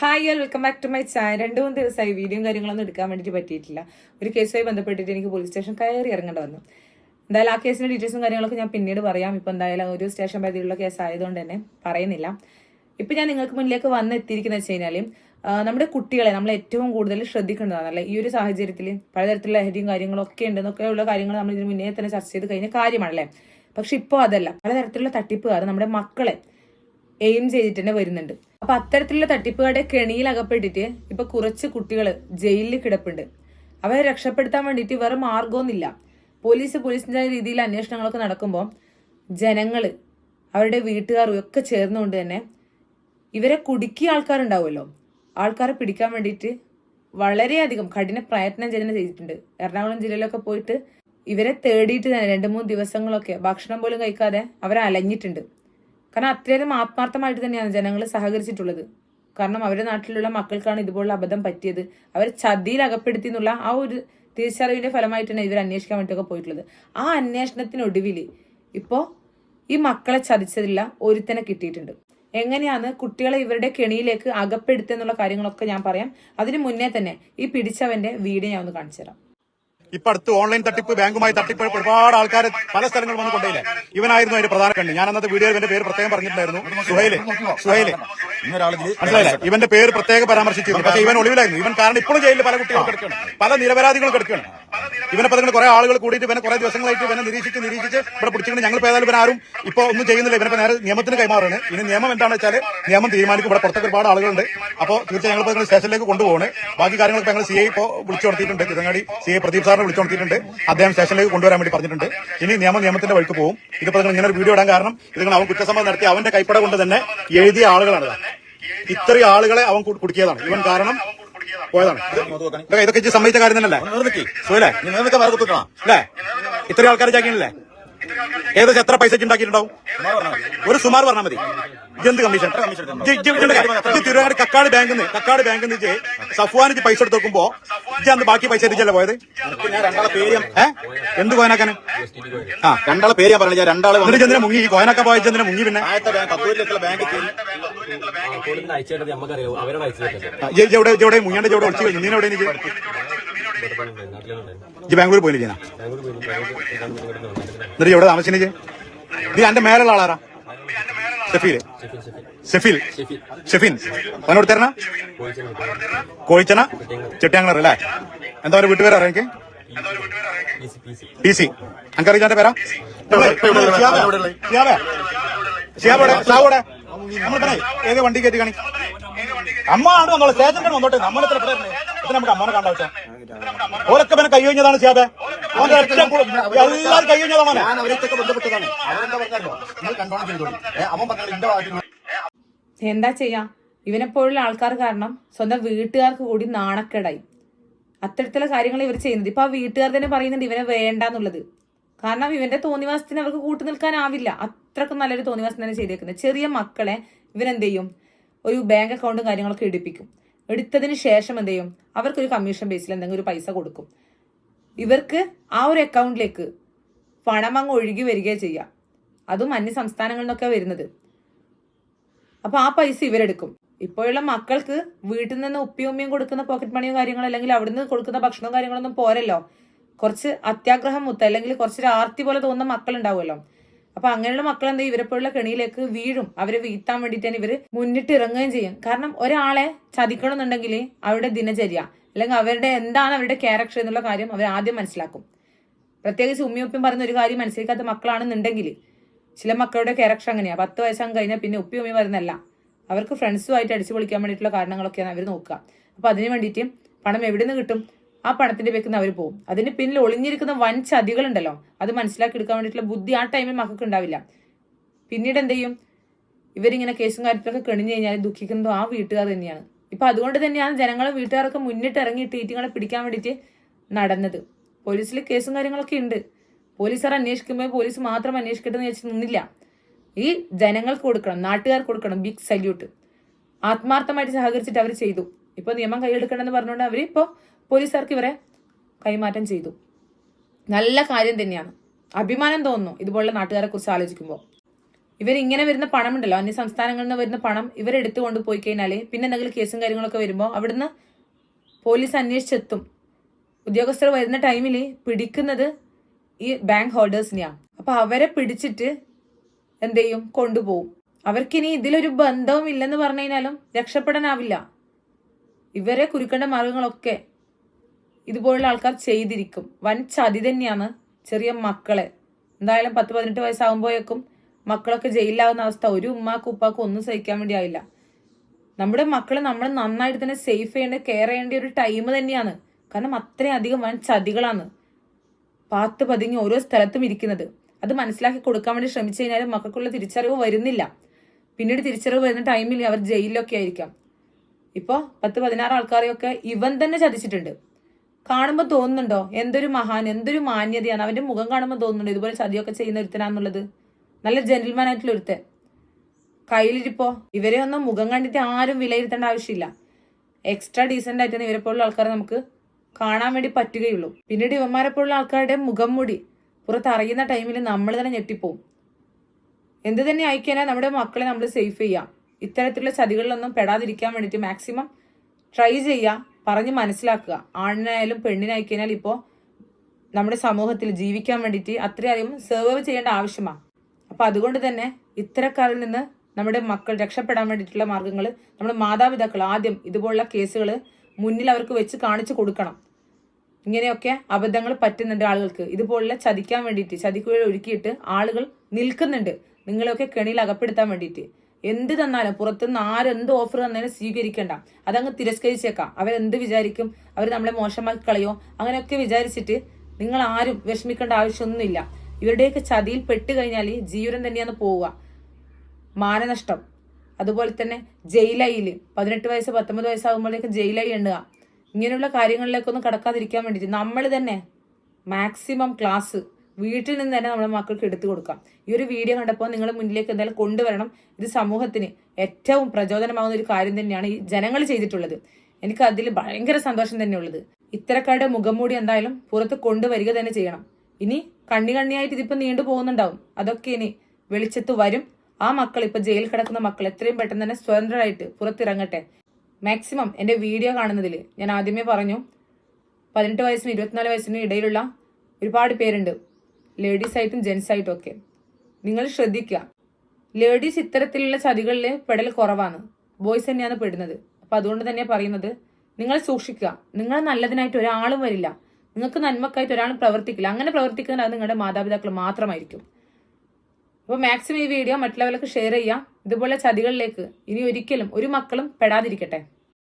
Hi all welcome back to my channel രണ്ട് മൂന്ന് ദിവസമായി വീഡിയോയും കാര്യങ്ങളൊന്നും എടുക്കാൻ വേണ്ടിയിട്ട് പറ്റിയിട്ടില്ല. ഒരു കേസുമായി ബന്ധപ്പെട്ടിട്ട് എനിക്ക് പോലീസ് സ്റ്റേഷൻ കയറി ഇറങ്ങേണ്ട വന്നു. എന്തായാലും ആ കേസിന്റെ ഡീറ്റെയിൽസും കാര്യങ്ങളൊക്കെ ഞാൻ പിന്നീട് പറയാം. ഇപ്പോൾ എന്തായാലും ഒരു സ്റ്റേഷൻ പരിധിയിലുള്ള കേസ് ആയതുകൊണ്ട് തന്നെ പറയുന്നില്ല. ഇപ്പം ഞാൻ നിങ്ങൾക്ക് മുന്നിലേക്ക് വന്ന് എത്തിയിരിക്കുന്നത് വെച്ച് കഴിഞ്ഞാൽ നമ്മുടെ കുട്ടികളെ നമ്മൾ ഏറ്റവും കൂടുതൽ ശ്രദ്ധിക്കേണ്ടതാണല്ലേ ഈ ഒരു സാഹചര്യത്തിൽ പലതരത്തിലുള്ള ലഹരിയും കാര്യങ്ങളൊക്കെ ഉണ്ടെന്നൊക്കെയുള്ള കാര്യങ്ങൾ നമ്മൾ ഇതിന് മുന്നേ തന്നെ ചർച്ച ചെയ്ത് കഴിഞ്ഞ കാര്യമാണല്ലേ പക്ഷെ ഇപ്പോൾ അതല്ല. പലതരത്തിലുള്ള തട്ടിപ്പുകാർ നമ്മുടെ മക്കളെ എയിം ചെയ്തിട്ട് തന്നെ വരുന്നുണ്ട്. അപ്പൊ അത്തരത്തിലുള്ള തട്ടിപ്പുകാരുടെ കെണിയിൽ അകപ്പെട്ടിട്ട് ഇപ്പൊ കുറച്ച് കുട്ടികൾ ജയിലിൽ കിടപ്പുണ്ട്. അവരെ രക്ഷപ്പെടുത്താൻ വേണ്ടിയിട്ട് വേറെ മാർഗമൊന്നുമില്ല പോലീസ് പോലീസിന്റെ രീതിയിൽ അന്വേഷണങ്ങളൊക്കെ നടക്കുമ്പോൾ ജനങ്ങൾ അവരുടെ വീട്ടുകാരും ഒക്കെ ചേർന്നുകൊണ്ട് തന്നെ ഇവരെ കുടുക്കിയ ആൾക്കാരുണ്ടാവുമല്ലോ. ആൾക്കാരെ പിടിക്കാൻ വേണ്ടിയിട്ട് വളരെയധികം കഠിന പ്രയത്നം തന്നെ ചെയ്തിട്ടുണ്ട്. എറണാകുളം ജില്ലയിലൊക്കെ പോയിട്ട് ഇവരെ തേടിയിട്ട് തന്നെ രണ്ട് മൂന്ന് ദിവസങ്ങളൊക്കെ ഭക്ഷണം പോലും കഴിക്കാതെ അവരെ അലഞ്ഞിട്ടുണ്ട് കാരണം അത്രയധികം ആത്മാർത്ഥമായിട്ട് തന്നെയാണ് ജനങ്ങൾ സഹകരിച്ചിട്ടുള്ളത്. കാരണം അവരുടെ നാട്ടിലുള്ള മക്കൾക്കാണ് ഇതുപോലുള്ള അബദ്ധം പറ്റിയത്. അവർ ചതിയിൽ അകപ്പെടുത്തി എന്നുള്ള ആ ഒരു തിരിച്ചറിവിന്റെ ഫലമായിട്ടാണ് ഇവർ അന്വേഷിക്കാൻ വേണ്ടിയൊക്കെ പോയിട്ടുള്ളത്. ആ അന്വേഷണത്തിനൊടുവിൽ ഇപ്പോൾ ഈ മക്കളെ ചതിച്ചതില്ല ഒരുത്തനെ കിട്ടിയിട്ടുണ്ട്. എങ്ങനെയാണ് കുട്ടികളെ ഇവരുടെ കെണിയിലേക്ക് അകപ്പെടുത്തുന്നുള്ള കാര്യങ്ങളൊക്കെ ഞാൻ പറയാം. അതിനു മുന്നേ തന്നെ ഈ പിടിച്ചവന്റെ വീട് ഞാൻ ഒന്ന് കാണിച്ചു തരാം ഇപ്പൊ അടുത്ത് ഓൺലൈൻ തട്ടിപ്പ് ബാങ്കുമായി തട്ടിപ്പ് ഒരുപാട് ആൾക്കാർ പല സ്ഥലങ്ങളിൽ വന്ന് കൊണ്ടേയില്ല? ഇവനായിരുന്നു അതിന്റെ പ്രധാന കണ്ണി. ഞാൻ അന്നത്തെ വീഡിയോയിൽ ഇവന്റെ പേര് പ്രത്യേകം പറഞ്ഞിട്ടുണ്ടായിരുന്നു. സുഹൈൽ. സുഹൈൽ. ഇവന്റെ പേര് പ്രത്യേകം പരാമർശിച്ചിരുന്നു. പക്ഷേ ഇവൻ ഒളിവിലായിരുന്നു. ഇവൻ കാരണം ഇപ്പോഴും ജയിലിൽ പല കുട്ടികളും പല നിരപരാധികളും കിടക്കുകയാണ് ഇവനെ പറഞ്ഞു കുറെ ആളുകൾ കൂടിയിട്ട് ഇവനെ കുറെ ദിവസങ്ങളായിട്ട് ഇവനെ നിരീക്ഷിച്ച് നിരീക്ഷിച്ച് ഇവിടെ പിടിച്ചിട്ട് ഞങ്ങൾ ഏതായാലും ആരും ഇപ്പൊ ഒന്നും ചെയ്യുന്നില്ല. ഇവനെ നേരെ നിയമത്തിന് കൈമാറുകയാണ്. ഇനി നിയമം എന്താണെന്ന് വെച്ചാൽ നിയമം തീരുമാനിക്കും. ഇവിടെ പുറത്തൊക്കെ ഒരുപാട് ആളുകളുണ്ട്. അപ്പോൾ തീർച്ചയായും ഞങ്ങൾ ഇപ്പോൾ സ്റ്റേഷനിലേക്ക് കൊണ്ടുപോകണ് ബാക്കി കാര്യങ്ങളൊക്കെ ഞങ്ങൾ സി ഐ ഇപ്പോൾ വിളിച്ചു നടത്തിയിട്ടുണ്ട്. തിരുങ്ങാടി സി ഐ പ്രദീപ് സാറിനെ വിളിച്ചു നടത്തിയിട്ടുണ്ട്. അദ്ദേഹം സ്റ്റേഷനിലേക്ക് കൊണ്ടുവരാൻ വേണ്ടി പറഞ്ഞിട്ടുണ്ട്. ഇനി നിയമം നിയമത്തിന്റെ വഴിക്ക് പോകും. ഇതിപ്പോൾ നിങ്ങൾ ഇങ്ങനെ വീഡിയോ ഇടാൻ കാരണം ഇത് അവൻ കുറ്റസമ്മതം നടത്തി അവന്റെ കൈപ്പട കൊണ്ട് തന്നെ എഴുതിയ ആളുകളാണ് ഇത്. ഇത്രയും ആളുകളെ അവൻ കുടുക്കിയതാണ്. ഇവൻ കാരണം പോയതാണ്. ഇതൊക്കെ സമ്മതിച്ച കാര്യം തന്നെയല്ലേ? സുഖല്ലേ അല്ലേ ഇത്രയും ആൾക്കാർ ചാക്കിയല്ലേ ഏകദേശം എത്ര പൈസ ഉണ്ടാക്കിയിട്ടുണ്ടാവും? ഒരു സുമാർ പറഞ്ഞാൽ മതി. ഇതെന്ത് കമ്മീഷൻ തിരുവനന്തപുരം കക്കാട് ബാങ്കിൽ നിന്ന് കക്കാട് ബാങ്കിൽ നിന്ന് സഫ്വാൻ പൈസ എടുത്ത് നോക്കുമ്പോ ഇജ്ജ് അന്ന് ബാക്കി പൈസ എത്തിച്ചല്ലേ പോയത്? എന്ത് കോയനാക്കാന്? ആ രണ്ടാളെ പേര് ഞാൻ പറഞ്ഞു ഞാൻ രണ്ടാളെ വന്നിട്ട് ചന്ദ്രനെ മുങ്ങി? കോയനാക്ക പോയ ചന്ദ്രനെ മുങ്ങി പിന്നെ? ഇജ്ജ് മുങ്ങിയാണ്ട് ഇവിടെ ഒളിച്ചു കഴിഞ്ഞു? നീ എവിടെ എനിക്ക് ഇജ്ജ് ബാംഗ്ലൂർ പോയില്ല ചെയ്യുന്ന എന്നിട്ട് എവിടെ താമസിച്ചു? നീ എന്റെ മേലുള്ള ആളാരാ? ഷെഫീൽ ഷെഫീൽ. ഷെഫീൻ. അവനോട് തരണ? കോഴിച്ചന? ചെട്ടിയാങ്ങളർ അല്ലേ? എന്താ ഒരു വീട്ടുപേരാ എനിക്ക്? T C. അനക്കറിയാന്റെ പേരാ? ഏത് വണ്ടി കയറ്റി കാണി അമ്മ ആണ് നമ്മളെ സ്റ്റേഷനിൽ വന്നോട്ടെ. നമ്മളെത്ര ഇത് നമുക്ക് അമ്മനെ കണ്ട വെച്ചാ. ഓരൊക്കെ പിന്നെ കൈ കഴിഞ്ഞതാണ് ഷിയാബെ. അവന്റെ എല്ലാവരും കൈ കഴിഞ്ഞതാണ് ഞാൻ അവരൊക്കെ ബന്ധപ്പെട്ടതാണ്. അവരെന്താ പറഞ്ഞല്ലോ നിങ്ങൾ കണ്ടോണം ചെയ്തോളൂ. അവൻ പറഞ്ഞത് എന്റെ എന്താ ചെയ്യാ? ഇവനെപ്പോഴുള്ള ആൾക്കാർ കാരണം സ്വന്തം വീട്ടുകാർക്ക് കൂടി നാണക്കേടായി. അത്തരത്തിലുള്ള കാര്യങ്ങൾ ഇവർ ചെയ്യുന്നത്. ഇപ്പൊ ആ വീട്ടുകാർ തന്നെ പറയുന്നുണ്ട് ഇവനെ വേണ്ടാന്നുള്ളത്. കാരണം ഇവന്റെ തോന്നിവാസത്തിന് അവർക്ക് കൂട്ടു നിൽക്കാനാവില്ല. അത്രക്കും നല്ലൊരു തോന്നിവാസം തന്നെ ചെയ്തേക്കുന്നത്. ചെറിയ മക്കളെ ഇവനെന്ത് ചെയ്യും? ഒരു ബാങ്ക് അക്കൗണ്ടും കാര്യങ്ങളൊക്കെ എടുപ്പിക്കും എടുത്തതിന് ശേഷം എന്ത് ചെയ്യും? അവർക്കൊരു കമ്മീഷൻ ബേസിൽ എന്തെങ്കിലും ഒരു പൈസ കൊടുക്കും. ഇവർക്ക് ആ ഒരു അക്കൗണ്ടിലേക്ക് പണം അങ്ങ് ഒഴുകി വരികയോ ചെയ്യാം. അതും അന്യ സംസ്ഥാനങ്ങളിൽ നിന്നൊക്കെ വരുന്നത്. അപ്പോൾ ആ പൈസ ഇവരെടുക്കും. ഇപ്പോഴുള്ള മക്കൾക്ക് വീട്ടിൽ നിന്ന് ഉപ്പിയും ഉമ്മയും കൊടുക്കുന്ന പോക്കറ്റ് മണിയോ കാര്യങ്ങളോ അല്ലെങ്കിൽ അവിടുന്ന് കൊടുക്കുന്ന ഭക്ഷണവും കാര്യങ്ങളൊന്നും പോരല്ലോ. കുറച്ച് അത്യാഗ്രഹം മുത്ത അല്ലെങ്കിൽ കുറച്ചൊരു ആർത്തി പോലെ തോന്നുന്ന മക്കളുണ്ടാവുമല്ലോ. അപ്പൊ അങ്ങനെയുള്ള മക്കൾ എന്താ ഇവരെപ്പോഴുള്ള കെണിയിലേക്ക് വീഴും. അവരെ വീഴ്ത്താൻ തന്നെ ഇവർ മുന്നിട്ട് ഇറങ്ങുകയും ചെയ്യും. കാരണം ഒരാളെ ചതിക്കണമെന്നുണ്ടെങ്കിൽ അവരുടെ ദിനചര്യ അല്ലെങ്കിൽ അവരുടെ എന്താണ് അവരുടെ ക്യാരക്ടർ എന്നുള്ള കാര്യം അവർ ആദ്യം മനസ്സിലാക്കും. പ്രത്യേകിച്ച് ഉമ്മിയൊപ്പം പറയുന്ന ഒരു കാര്യം മനസ്സിലാക്കാത്ത മക്കളാണെന്നുണ്ടെങ്കിൽ ചില മക്കളുടെ ക്യാരക്ടർ അങ്ങനെയാണ് പത്ത് വയസ്സാകും കഴിഞ്ഞാൽ പിന്നെ ഉപ്പി ഉമ്മി പറയുന്നല്ല അവർക്ക് ഫ്രണ്ട്സുമായിട്ട് അടിച്ചു പൊളിക്കാൻ വേണ്ടിയിട്ടുള്ള കാരണങ്ങളൊക്കെയാണ് അവർ നോക്കുക. അപ്പൊ അതിന് വേണ്ടിയിട്ട് പണം എവിടെ നിന്ന് കിട്ടും? ആ പണത്തിന്റെ വെക്കുന്ന അവർ പോകും അതിന് പിന്നിൽ ഒളിഞ്ഞിരിക്കുന്ന വൻ ചതികളുണ്ടല്ലോ. അത് മനസ്സിലാക്കി എടുക്കാൻ വേണ്ടിയിട്ടുള്ള ബുദ്ധി ആ ടൈമിൽ മക്കൾക്ക് ഉണ്ടാവില്ല. പിന്നീട് എന്ത് ചെയ്യും? ഇവരിങ്ങനെ കേസും കാര്യത്തിലൊക്കെ കെണിഞ്ഞു കഴിഞ്ഞാൽ ദുഃഖിക്കുന്നതും ആ വീട്ടുകാർ തന്നെയാണ്. ഇപ്പൊ അതുകൊണ്ട് തന്നെയാണ് ജനങ്ങളും വീട്ടുകാരൊക്കെ മുന്നിട്ട് ഇറങ്ങിയിട്ട് ഈറ്റിങ്ങളെ പിടിക്കാൻ വേണ്ടിയിട്ട് നടന്നത്. പോലീസിൽ കേസും കാര്യങ്ങളൊക്കെ ഉണ്ട്. പോലീസുകാർ അന്വേഷിക്കുമ്പോൾ പോലീസ് മാത്രം അന്വേഷിക്കട്ടെ എന്ന് വെച്ച് നിന്നില്ല. ഈ ജനങ്ങൾക്ക് കൊടുക്കണം നാട്ടുകാർക്ക് കൊടുക്കണം ബിഗ് സല്യൂട്ട് ആത്മാർത്ഥമായിട്ട് സഹകരിച്ചിട്ട് അവർ ചെയ്തു. ഇപ്പൊ നിയമം കൈയെടുക്കണമെന്ന് പറഞ്ഞുകൊണ്ട് അവർ ഇപ്പോൾ പോലീസുകാർക്ക് ഇവരെ കൈമാറ്റം ചെയ്തു. നല്ല കാര്യം തന്നെയാണ്. അഭിമാനം തോന്നുന്നു ഇതുപോലുള്ള നാട്ടുകാരെ കുറിച്ച് ആലോചിക്കുമ്പോൾ ഇവരിങ്ങനെ വരുന്ന പണമുണ്ടല്ലോ. അന്യ സംസ്ഥാനങ്ങളിൽ നിന്ന് വരുന്ന പണം ഇവരെടുത്തു കൊണ്ടുപോയി കഴിഞ്ഞാൽ പിന്നെ എന്തെങ്കിലും കേസും കാര്യങ്ങളൊക്കെ വരുമ്പോൾ അവിടുന്ന് പോലീസ് അന്വേഷിച്ചെത്തും. ഉദ്യോഗസ്ഥർ വരുന്ന ടൈമിൽ പിടിക്കുന്നത് ഈ ബാങ്ക് ഹോൾഡേഴ്സിനെയാണ് അപ്പോൾ അവരെ പിടിച്ചിട്ട് എന്ത് ചെയ്യും കൊണ്ടുപോകും അവർക്കിനി ഇതിലൊരു ബന്ധവും ഇല്ലെന്ന് പറഞ്ഞു കഴിഞ്ഞാലും രക്ഷപ്പെടാനാവില്ല. ഇവരെ കുരുക്കേണ്ട മാർഗങ്ങളൊക്കെ ഇതുപോലുള്ള ആൾക്കാർ ചെയ്തിരിക്കും. വൻ ചതി തന്നെയാണ് ചെറിയ മക്കളെ. എന്തായാലും പത്ത് പതിനെട്ട് വയസ്സാകുമ്പോഴേക്കും മക്കളൊക്കെ ജയിലിലാവുന്ന അവസ്ഥ. ഒരു ഉമ്മാക്കും ഉപ്പാക്കും ഒന്നും സഹിക്കാൻ വേണ്ടി ആവില്ല നമ്മുടെ മക്കളെ നമ്മൾ നന്നായിട്ട് തന്നെ സേഫ് ചെയ്യേണ്ട കെയർ ചെയ്യേണ്ട ഒരു ടൈം തന്നെയാണ്. കാരണം അത്രയും അധികം വൻ ചതികളാണ് പാത്ത് പതുങ്ങി ഓരോ സ്ഥലത്തും ഇരിക്കുന്നത്. അത് മനസ്സിലാക്കി കൊടുക്കാൻ വേണ്ടി ശ്രമിച്ചു കഴിഞ്ഞാൽ മക്കൾക്കുള്ള തിരിച്ചറിവ് വരുന്നില്ല. പിന്നീട് തിരിച്ചറിവ് വരുന്ന ടൈമിൽ അവർ ജയിലിലൊക്കെ ആയിരിക്കാം. ഇപ്പോൾ പത്ത് പതിനാറ് ആൾക്കാരെയൊക്കെ ഇവൻ തന്നെ ചതിച്ചിട്ടുണ്ട്. കാണുമ്പോൾ തോന്നുന്നുണ്ടോ? എന്തൊരു മഹാൻ എന്തൊരു മാന്യതയാണ്. അവന്റെ മുഖം കാണുമ്പോൾ തോന്നുന്നുണ്ടോ? ഇതുപോലെ ചതിയൊക്കെ ചെയ്യുന്ന ഒരുത്തനാന്നുള്ളത്? നല്ല ജെന്റിൽമാൻ ആയിട്ടുള്ള ഒരുത്തൻ. കയ്യിലിരിപ്പോ ഇവരെ ഒന്നും മുഖം കണ്ടിട്ട് ആരും വിലയിരുത്തേണ്ട ആവശ്യമില്ല. എക്സ്ട്രാ ഡീസെന്റ് ആയിട്ടാണ് ഇവരെ പോലുള്ള ആൾക്കാരെ നമുക്ക് കാണാൻ വേണ്ടി പറ്റുകയുള്ളൂ. പിന്നീട് ഇവന്മാരെ പോലുള്ള ആൾക്കാരുടെ മുഖം മുടി പുറത്തറിയുന്ന ടൈമിൽ നമ്മൾ തന്നെ ഞെട്ടിപ്പോവും. എന്ത് തന്നെ ആയിക്കഴിഞ്ഞാൽ നമ്മുടെ മക്കളെ നമ്മൾ സേഫ് ചെയ്യാം. ഇത്തരത്തിലുള്ള ചതികളിലൊന്നും പെടാതിരിക്കാൻ വേണ്ടിയിട്ട് മാക്സിമം ട്രൈ ചെയ്യുക പറഞ്ഞ് മനസ്സിലാക്കുക. ആണിനായാലും പെണ്ണിനായിക്കഴിഞ്ഞാൽ ഇപ്പോൾ നമ്മുടെ സമൂഹത്തിൽ ജീവിക്കാൻ വേണ്ടിയിട്ട് അത്രയധികം സെർവ് ചെയ്യേണ്ട ആവശ്യമാണ് അപ്പം അതുകൊണ്ട് തന്നെ ഇത്തരക്കാരിൽ നിന്ന് നമ്മുടെ മക്കൾ രക്ഷപ്പെടാൻ വേണ്ടിയിട്ടുള്ള മാർഗങ്ങൾ നമ്മുടെ മാതാപിതാക്കൾ ആദ്യം ഇതുപോലുള്ള കേസുകൾ മുന്നിൽ അവർക്ക് വെച്ച് കാണിച്ചു കൊടുക്കണം. ഇങ്ങനെയൊക്കെ അബദ്ധങ്ങൾ പറ്റുന്നുണ്ട് ആളുകൾക്ക്. ഇതുപോലുള്ള ചതിക്കാൻ വേണ്ടിയിട്ട് ചതിക്കുഴ ഒരുക്കിയിട്ട് ആളുകൾ നിൽക്കുന്നുണ്ട്. നിങ്ങളെയൊക്കെ കെണിയിൽ അകപ്പെടുത്താൻ വേണ്ടിയിട്ട്. എന്ത് തന്നാലും പുറത്തുനിന്ന് ആരെന്ത് ഓഫർ തന്നാലും സ്വീകരിക്കേണ്ട. അതങ്ങ് തിരസ്കരിച്ചേക്കാം. അവരെന്ത് വിചാരിക്കും? അവർ നമ്മളെ മോശമാക്കി കളയോ? അങ്ങനെയൊക്കെ വിചാരിച്ചിട്ട് നിങ്ങൾ ആരും വിഷമിക്കേണ്ട ആവശ്യമൊന്നുമില്ല. ഇവരുടെയൊക്കെ ചതിയിൽ പെട്ട് കഴിഞ്ഞാൽ ജീവനം തന്നെയാണ് പോവുക. മാനനഷ്ടം. അതുപോലെ തന്നെ ജയിലയിൽ പതിനെട്ട് വയസ്സ് പത്തൊമ്പത് വയസ്സാകുമ്പോഴേക്കും ജയിലായി എണ്ണുക. ഇങ്ങനെയുള്ള കാര്യങ്ങളിലേക്കൊന്നും കടക്കാതിരിക്കാൻ വേണ്ടിയിട്ട് നമ്മൾ തന്നെ മാക്സിമം ക്ലാസ് വീട്ടിൽ നിന്ന് തന്നെ നമ്മുടെ മക്കൾക്ക് എടുത്തു കൊടുക്കാം. ഈ ഒരു വീഡിയോ കണ്ടപ്പോൾ നിങ്ങൾ മുന്നിലേക്ക് എന്തായാലും കൊണ്ടുവരണം. ഇത് സമൂഹത്തിന് ഏറ്റവും പ്രചോദനമാകുന്ന ഒരു കാര്യം തന്നെയാണ് ഈ ജനങ്ങൾ ചെയ്തിട്ടുള്ളത്. എനിക്ക് അതിൽ ഭയങ്കര സന്തോഷം തന്നെയുള്ളത്. ഇത്തരക്കാരുടെ മുഖംമൂടി എന്തായാലും പുറത്ത് കൊണ്ടുവരിക തന്നെ ചെയ്യണം. ഇനി കണ്ണി കണ്ണിയായിട്ട് ഇതിപ്പോ നീണ്ടു പോകുന്നുണ്ടാവും. അതൊക്കെ ഇനി വെളിച്ചത്ത് വരും. ആ മക്കൾ ഇപ്പൊ ജയിലിൽ കിടക്കുന്ന മക്കൾ എത്രയും പെട്ടെന്ന് തന്നെ സ്വതന്ത്രരായിട്ട് പുറത്തിറങ്ങട്ടെ. മാക്സിമം എന്റെ വീഡിയോ കാണുന്നതിൽ ഞാൻ ആദ്യമേ പറഞ്ഞു പതിനെട്ട് വയസ്സിനും ഇരുപത്തിനാല് വയസ്സിനും ഇടയിലുള്ള ഒരുപാട് പേരുണ്ട്. ലേഡീസ് ആയിട്ടും ജെൻസ് ആയിട്ടും ഒക്കെ. നിങ്ങൾ ശ്രദ്ധിക്കുക. ലേഡീസ് ഇത്തരത്തിലുള്ള ചതികളിൽ പെടൽ കുറവാണ്. ബോയ്സ് തന്നെയാണ് പെടുന്നത്. അപ്പൊ അതുകൊണ്ട് തന്നെ പറയുന്നത് നിങ്ങൾ സൂക്ഷിക്കുക. നിങ്ങൾ നല്ലതിനായിട്ട് ഒരാളും വരില്ല. നിങ്ങൾക്ക് നന്മക്കായിട്ട് ഒരാളും പ്രവർത്തിക്കില്ല. അങ്ങനെ പ്രവർത്തിക്കുന്നത് അത് നിങ്ങളുടെ മാതാപിതാക്കൾ മാത്രമായിരിക്കും. അപ്പോൾ മാക്സിമം ഈ വീഡിയോ മറ്റുള്ളവർക്ക് ഷെയർ ചെയ്യാം ഇതുപോലെ ചതികളിലേക്ക് ഇനി ഒരിക്കലും ഒരു മക്കളും പെടാതിരിക്കട്ടെ.